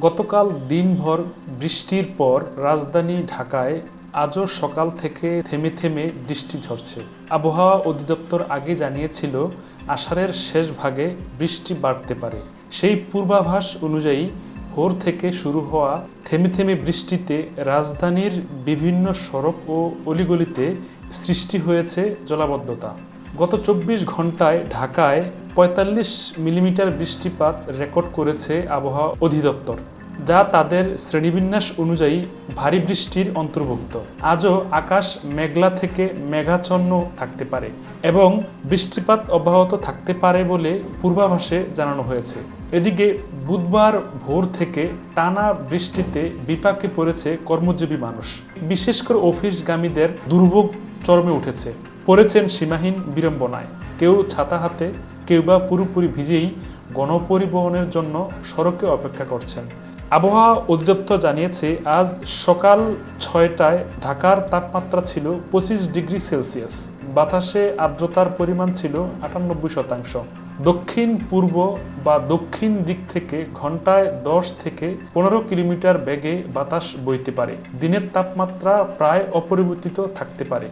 গতকাল দিনভর বৃষ্টির পর রাজধানী ঢাকায় আজও সকাল থেকে থেমে থেমে বৃষ্টি ঝরছে। আবহাওয়া অধিদপ্তর আগে জানিয়েছিল, আষাঢ়ের শেষ ভাগে বৃষ্টি বাড়তে পারে। সেই পূর্বাভাস অনুযায়ী ভোর থেকে শুরু হওয়া থেমে থেমে বৃষ্টিতে রাজধানীর বিভিন্ন সড়ক ও অলিগলিতে সৃষ্টি হয়েছে জলাবদ্ধতা। গত চব্বিশ ঘন্টায় ঢাকায় পঁয়তাল্লিশ মিলিমিটার বৃষ্টিপাত রেকর্ড করেছে আবহাওয়া অধিদপ্তর, যা তাদের শ্রেণীবিন্যাস অনুযায়ী ভারী বৃষ্টির অন্তর্ভুক্ত। আজও আকাশ মেঘলা থেকে মেঘাচ্ছন্ন থাকতে পারে এবং বৃষ্টিপাত অব্যাহত থাকতে পারে বলে পূর্বাভাসে জানানো হয়েছে। এদিকে বুধবার ভোর থেকে টানা বৃষ্টিতে বিপাকে পড়েছে কর্মজীবী মানুষ। বিশেষ করে অফিসগামীদের দুর্ভোগ চরমে উঠেছে। পড়েছেন সীমাহীন বিড়ম্বনায়। কেউ ছাতা হাতে, কেউ বা পুরোপুরি ভিজেই গণপরিবহনের জন্য সড়কে অপেক্ষা করছেন। আবহাওয়া অধিদপ্তর জানিয়েছে, আজ সকাল ছয়টায় ঢাকার তাপমাত্রা ছিল পঁচিশ ডিগ্রি সেলসিয়াস। বাতাসে আর্দ্রতার পরিমাণ ছিল আটানব্বই শতাংশ। দক্ষিণ, পূর্ব বা দক্ষিণ দিক থেকে ঘন্টায় দশ থেকে পনেরো কিলোমিটার বেগে বাতাস বইতে পারে। দিনের তাপমাত্রা প্রায় অপরিবর্তিত থাকতে পারে।